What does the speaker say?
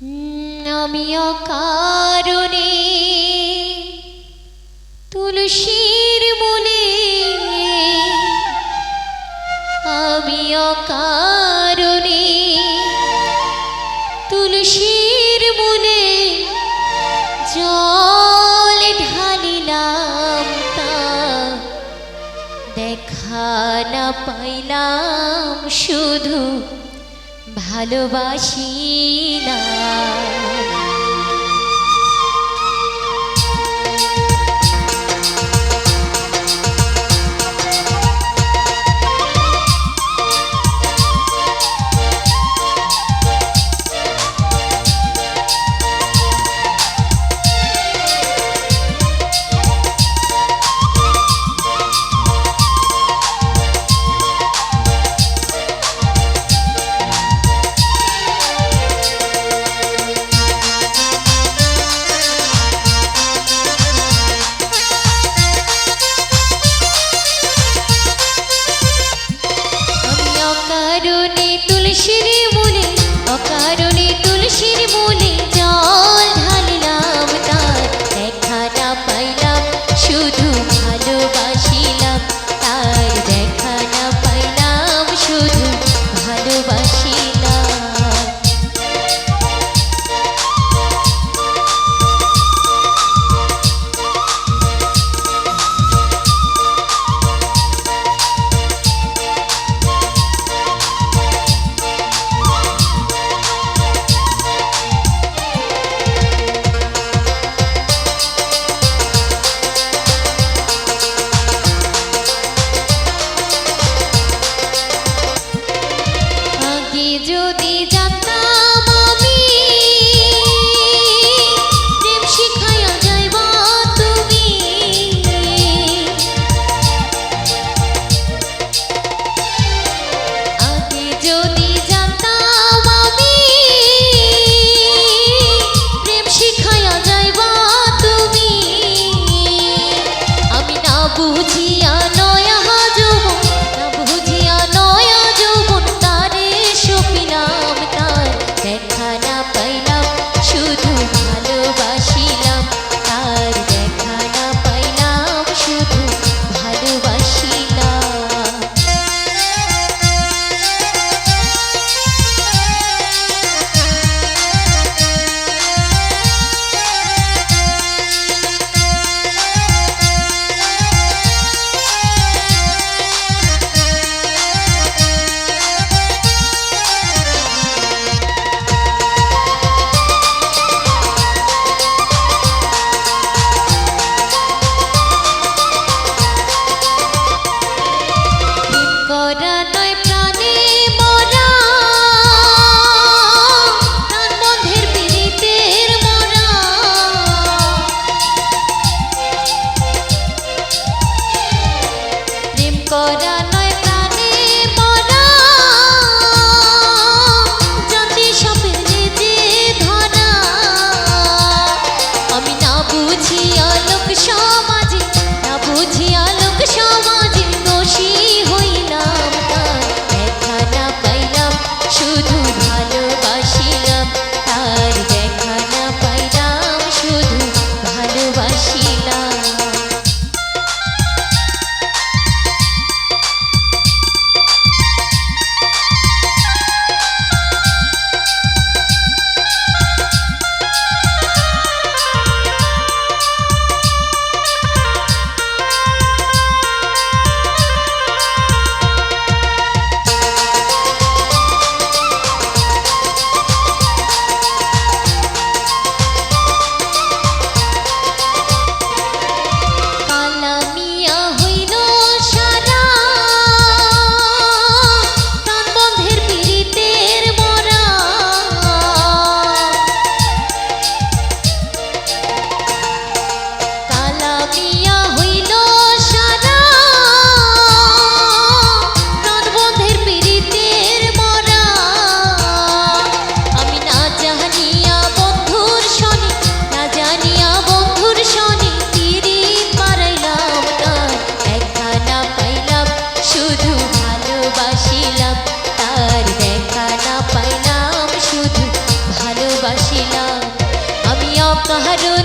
উম, আমি অকারণে তুলসীর মূলে আমি অকারণে তুলসীর মূলে জল ঢালিলাম তা দেখা না পাইলাম শুধু ভালোবাসি অকারণে कहरो